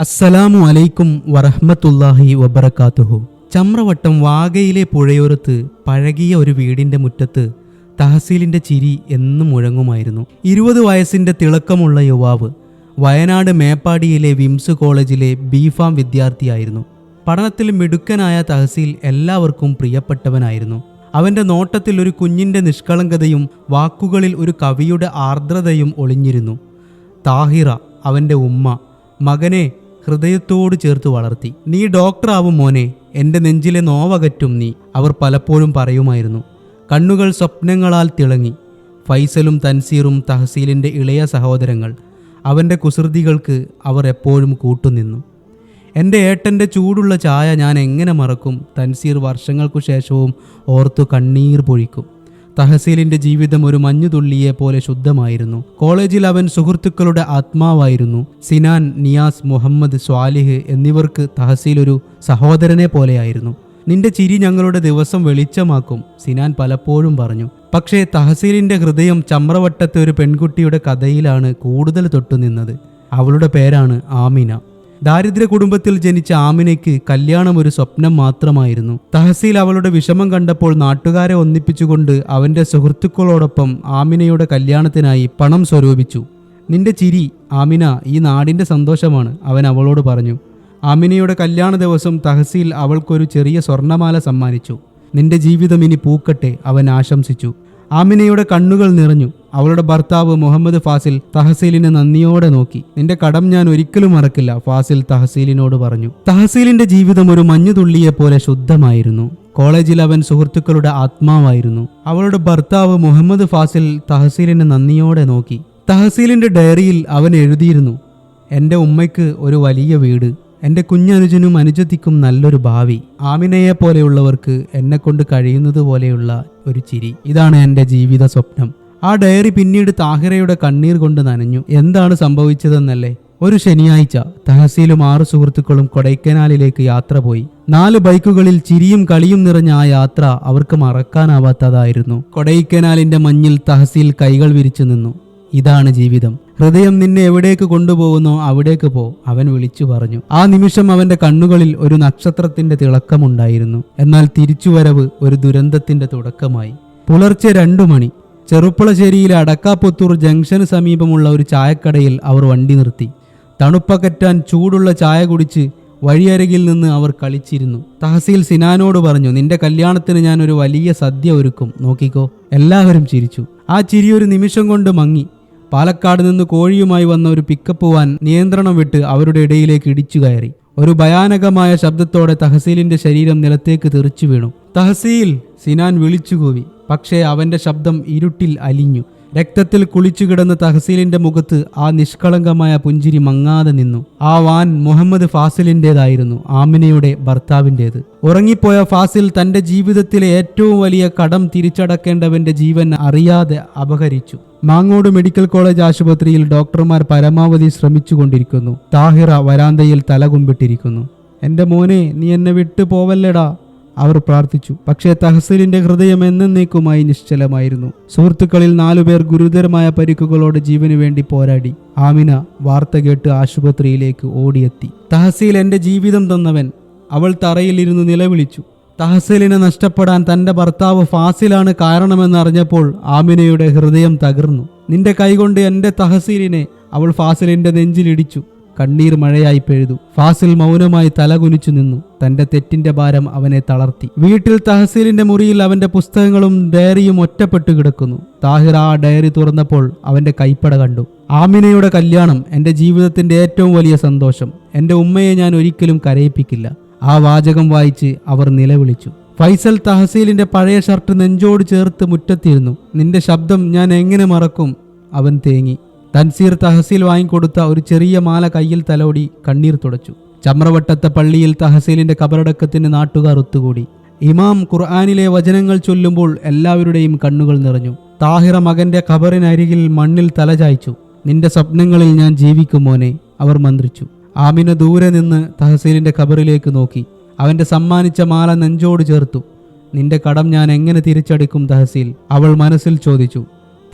അസ്സലാമു അലൈക്കും വറഹ്മത്തുള്ളാഹി വബറകാതുഹു. ചമ്രവട്ടം വാഗയിലെ പുഴയോരത്ത് പഴകിയ ഒരു വീടിന്റെ മുറ്റത്ത് തഹസീലിന്റെ ചിരി എന്നും മുഴങ്ങുമായിരുന്നു. ഇരുപത് വയസ്സിന്റെ തിളക്കമുള്ള യുവാവ് വയനാട് മേപ്പാടിയിലെ വിംസ് കോളേജിലെ ബിഫാം വിദ്യാർത്ഥിയായിരുന്നു. പഠനത്തിൽ മിടുക്കനായ തഹസീൽ എല്ലാവർക്കും പ്രിയപ്പെട്ടവനായിരുന്നു. അവന്റെ നോട്ടത്തിൽ ഒരു കുഞ്ഞിന്റെ നിഷ്കളങ്കതയും വാക്കുകളിൽ ഒരു കവിയുടെ ആർദ്രതയും ഒളിഞ്ഞിരുന്നു. താഹിറ അവന്റെ ഉമ്മ മകനെ ഹൃദയത്തോട് ചേർത്ത് വളർത്തി. നീ ഡോക്ടറാവും മോനെ. എന്റെ നെഞ്ചിലെ നോവകറ്റും നീ അവർ പലപ്പോഴും പറയുമായിരുന്നു. കണ്ണുകൾ സ്വപ്നങ്ങളാൽ തിളങ്ങി. ഫൈസലും തൻസീറും തഹസീലിന്റെ ഇളയ സഹോദരങ്ങൾ. അവന്റെ കുസൃതികൾക്ക് അവർ എപ്പോഴും കൂട്ടുനിന്നു. എന്റെ ഏട്ടന്റെ ചൂടുള്ള ചായ ഞാൻ എങ്ങനെ മറക്കും? തൻസീർ വർഷങ്ങൾക്കു ശേഷവും ഓർത്തു കണ്ണീർ പൊഴിക്കും. തഹസീലിന്റെ ജീവിതം ഒരു മഞ്ഞുതുള്ളിയെ പോലെ ശുദ്ധമായിരുന്നു. കോളേജിൽ അവൻ സുഹൃത്തുക്കളുടെ ആത്മാവായിരുന്നു. സിനാൻ നിയാസ് മുഹമ്മദ് സ്വാലിഹ് എന്നിവർക്ക് തഹസീൽ ഒരു സഹോദരനെ പോലെയായിരുന്നു. നിന്റെ ചിരി ഞങ്ങളുടെ ദിവസം വെളിച്ചമാക്കും സിനാൻ പലപ്പോഴും പറഞ്ഞു. പക്ഷേ തഹസീലിന്റെ ഹൃദയം ചമ്രവട്ടത്തെ ഒരു പെൺകുട്ടിയുടെ കഥയിലാണ് കൂടുതൽ തൊട്ടുനിന്നത്. അവളുടെ പേരാണ് ആമിന. ദാരിദ്ര്യ കുടുംബത്തിൽ ജനിച്ച ആമിനയ്ക്ക് കല്യാണം ഒരു സ്വപ്നം മാത്രമായിരുന്നു. തഹസീൽ അവളുടെ വിഷമം കണ്ടപ്പോൾ നാട്ടുകാരെ ഒന്നിപ്പിച്ചുകൊണ്ട് അവന്റെ സുഹൃത്തുക്കളോടൊപ്പം ആമിനയുടെ കല്യാണത്തിനായി പണം സ്വരൂപിച്ചു. നിന്റെ ചിരി ആമിന ഈ നാടിന്റെ സന്തോഷമാണ് അവൻ അവളോട് പറഞ്ഞു. ആമിനയുടെ കല്യാണ ദിവസം തഹസീൽ അവൾക്കൊരു ചെറിയ സ്വർണമാല സമ്മാനിച്ചു. നിന്റെ ജീവിതം ഇനി പൂക്കട്ടെ അവൻ ആശംസിച്ചു. ആമിനയുടെ കണ്ണുകൾ നിറഞ്ഞു. അവളുടെ ഭർത്താവ് മുഹമ്മദ് ഫാസിൽ തഹസീലിനെ നന്ദിയോടെ നോക്കി. നിന്റെ കടം ഞാൻ ഒരിക്കലും മറക്കില്ല ഫാസിൽ തഹസീലിനോട് പറഞ്ഞു. തഹസീലിന്റെ ജീവിതം ഒരു മഞ്ഞുതുള്ളിയെ പോലെ ശുദ്ധമായിരുന്നു. കോളേജിൽ അവൻ സുഹൃത്തുക്കളുടെ ആത്മാവായിരുന്നു. അവളുടെ ഭർത്താവ് മുഹമ്മദ് ഫാസിൽ തഹസീലിനെ നന്ദിയോടെ നോക്കി. തഹസീലിന്റെ ഡയറിയിൽ അവൻ എഴുതിയിരുന്നു എന്റെ ഉമ്മയ്ക്ക് ഒരു വലിയ വീട് എന്റെ കുഞ്ഞനുജനും അനുജത്തിക്കും നല്ലൊരു ഭാവി ആമിനയെ പോലെയുള്ളവർക്ക് എന്നെ കൊണ്ട് കഴിയുന്നത് പോലെയുള്ള ഒരു ചിരി. ഇതാണ് എന്റെ ജീവിത സ്വപ്നം. ആ ഡയറി പിന്നീട് താഹിറയുടെ കണ്ണീർ കൊണ്ട് നനഞ്ഞു. എന്താണ് സംഭവിച്ചതെന്നല്ലേ? ഒരു ശനിയാഴ്ച തഹസീലും ആറ് സുഹൃത്തുക്കളും കൊടൈക്കനാലിലേക്ക് യാത്ര പോയി. നാല് ബൈക്കുകളിൽ ചിരിയും കളിയും നിറഞ്ഞ ആ യാത്ര അവർക്ക് മറക്കാനാവാത്തതായിരുന്നു. കൊടൈക്കനാലിന്റെ മഞ്ഞിൽ തഹസീൽ കൈകൾ വിരിച്ചു നിന്നു. ഇതാണ് ജീവിതം. ഹൃദയം നിന്നെ എവിടേക്ക് കൊണ്ടുപോകുന്നോ അവിടേക്ക് പോ അവൻ വിളിച്ചു പറഞ്ഞു. ആ നിമിഷം അവന്റെ കണ്ണുകളിൽ ഒരു നക്ഷത്രത്തിന്റെ തിളക്കമുണ്ടായിരുന്നു. എന്നാൽ തിരിച്ചുവരവ് ഒരു ദുരന്തത്തിന്റെ തുടക്കമായി. പുലർച്ചെ രണ്ടു മണി. ചെറുപ്പളശ്ശേരിയിലെ അടക്കാപ്പുത്തൂർ ജംഗ്ഷന് സമീപമുള്ള ഒരു ചായക്കടയിൽ അവർ വണ്ടി നിർത്തി. തണുപ്പകറ്റാൻ ചൂടുള്ള ചായ കുടിച്ച് വഴിയരികിൽ നിന്ന് അവർ കളിച്ചിരുന്നു. തഹസീൽ സിനാനോട് പറഞ്ഞു നിന്റെ കല്യാണത്തിന് ഞാൻ ഒരു വലിയ സദ്യ ഒരുക്കും. നോക്കിക്കോ. എല്ലാവരും ചിരിച്ചു. ആ ചിരി ഒരു നിമിഷം കൊണ്ട് മങ്ങി. പാലക്കാട് നിന്ന് കോഴിയുമായി വന്ന ഒരു പിക്കപ്പ് വാൻ നിയന്ത്രണം വിട്ട് അവരുടെ ഇടയിലേക്ക് ഇടിച്ചു കയറി. ഒരു ഭയാനകമായ ശബ്ദത്തോടെ തഹസീലിന്റെ ശരീരം നിലത്തേക്ക് തെറിച്ചു വീണു. തഹസീൽ സിനാൻ വിളിച്ചുകൂവി പക്ഷേ അവന്റെ ശബ്ദം ഇരുട്ടിൽ അലിഞ്ഞു. രക്തത്തിൽ കുളിച്ചു കിടന്ന തഹസീലിന്റെ മുഖത്ത് ആ നിഷ്കളങ്കമായ പുഞ്ചിരി മങ്ങാതെ നിന്നു. ആ വാൻ മുഹമ്മദ് ഫാസിലിന്റെതായിരുന്നു ആമിനയുടെ ഭർത്താവിന്റേത് ഉറങ്ങിപ്പോയ ഫാസിൽ തന്റെ ജീവിതത്തിലെ ഏറ്റവും വലിയ കടം തിരിച്ചടക്കേണ്ടവന്റെ ജീവൻ അറിയാതെ അപഹരിച്ചു. മാങ്ങോട് മെഡിക്കൽ കോളേജ് ആശുപത്രിയിൽ ഡോക്ടർമാർ പരമാവധി ശ്രമിച്ചുകൊണ്ടിരിക്കുന്നു. താഹിറ വരാന്തയിൽ തലകുമ്പിട്ടിരിക്കുന്നു. എന്റെ മോനെ നീ എന്നെ വിട്ടു പോവല്ലടാ അവർ പ്രാർത്ഥിച്ചു. പക്ഷേ തഹസീലിന്റെ ഹൃദയം എന്നേക്കുമായി നിശ്ചലമായിരുന്നു. സുഹൃത്തുക്കളിൽ നാലുപേർ ഗുരുതരമായ പരിക്കുകളോടെ ജീവന് വേണ്ടി പോരാടി. ആമിന വാർത്ത കേട്ട് ആശുപത്രിയിലേക്ക് ഓടിയെത്തി. തഹസീൽ എന്റെ ജീവിതം തന്നവൻ. അവൾ തറയിലിരുന്ന് നിലവിളിച്ചു. തഹസീലിനെ നഷ്ടപ്പെടാൻ തന്റെ ഭർത്താവ് ഫാസിലാണ് കാരണമെന്നറിഞ്ഞപ്പോൾ ആമിനയുടെ ഹൃദയം തകർന്നു. നിന്റെ കൈകൊണ്ട് എന്റെ തഹസീലിനെ അവൾ ഫാസിലിന്റെ നെഞ്ചിലിടിച്ചു കണ്ണീർ മഴയായി പെഴുതു. ഫാസിൽ മൗനമായി തലകുനിച്ചു നിന്നു. തന്റെ തെറ്റിന്റെ ഭാരം അവനെ തളർത്തി. വീട്ടിൽ തഹസീലിന്റെ മുറിയിൽ അവന്റെ പുസ്തകങ്ങളും ഡയറിയും ഒറ്റപ്പെട്ടു കിടക്കുന്നു. താഹിർ ആ ഡയറി തുറന്നപ്പോൾ അവന്റെ കൈപ്പട കണ്ടു. ആമിനയുടെ കല്യാണം എന്റെ ജീവിതത്തിന്റെ ഏറ്റവും വലിയ സന്തോഷം. എന്റെ ഉമ്മയെ ഞാൻ ഒരിക്കലും കരയിപ്പിക്കില്ല. ആ വാചകം വായിച്ച് അവർ നിലവിളിച്ചു. ഫൈസൽ തഹസീലിന്റെ പഴയ ഷർട്ട് നെഞ്ചോട് ചേർത്ത് മുറ്റത്തിരുന്നു. നിന്റെ ശബ്ദം ഞാൻ എങ്ങനെ മറക്കും? അവൻ തേങ്ങി. തൻസീർ തഹസീൽ വാങ്ങിക്കൊടുത്ത ഒരു ചെറിയ മാല കയ്യിൽ തലോടി കണ്ണീർ തുടച്ചു. ചമ്രവട്ടത്തെ പള്ളിയിൽ തഹസീലിന്റെ കബറടക്കത്തിന് നാട്ടുകാർ ഒത്തുകൂടി. ഇമാം ഖുർആാനിലെ വചനങ്ങൾ ചൊല്ലുമ്പോൾ എല്ലാവരുടെയും കണ്ണുകൾ നിറഞ്ഞു. താഹിറ മകന്റെ ഖബറിനരികിൽ മണ്ണിൽ തലചായ്ച്ചു നിന്റെ സ്വപ്നങ്ങളിൽ ഞാൻ ജീവിക്കും മോനെ അവർ മന്ത്രിച്ചു. ആമിന ദൂരെ നിന്ന് തഹസീലിന്റെ ഖബറിലേക്ക് നോക്കി. അവന്റെ സമ്മാനിച്ച മാല നെഞ്ചോട് ചേർത്തു. നിന്റെ കടം ഞാൻ എങ്ങനെ തിരിച്ചടിക്കും തഹസീൽ? അവൾ മനസ്സിൽ ചോദിച്ചു.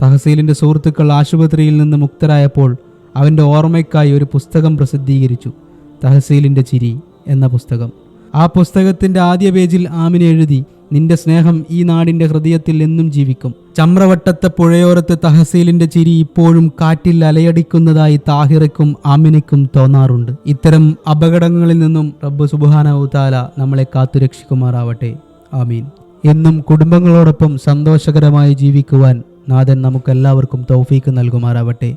തഹസീലിന്റെ സുഹൃത്തുക്കൾ ആശുപത്രിയിൽ നിന്ന് മുക്തരായപ്പോൾ അവന്റെ ഓർമ്മയ്ക്കായി ഒരു പുസ്തകം പ്രസിദ്ധീകരിച്ചു. തഹസീലിന്റെ ചിരി എന്ന പുസ്തകം. ആ പുസ്തകത്തിന്റെ ആദ്യ പേജിൽ ആമിനെ എഴുതി നിന്റെ സ്നേഹം ഈ നാടിന്റെ ഹൃദയത്തിൽ എന്നും ജീവിക്കും. ചമ്രവട്ടത്തെ പുഴയോരത്ത് തഹസീലിന്റെ ചിരി ഇപ്പോഴും കാറ്റിൽ അലയടിക്കുന്നതായി താഹിറയ്ക്കും ആമിനയ്ക്കും തോന്നാറുണ്ട്. ഇത്തരം അപകടങ്ങളിൽ നിന്നും റബ്ബ് സുബാനവുതാല നമ്മളെ കാത്തുരക്ഷിക്കുമാറാവട്ടെ. ആമീൻ. എന്നും കുടുംബങ്ങളോടൊപ്പം സന്തോഷകരമായി ജീവിക്കുവാൻ നാഥൻ നമുക്കെല്ലാവർക്കും തൗഫീക്ക് നൽകുമാറാവട്ടെ.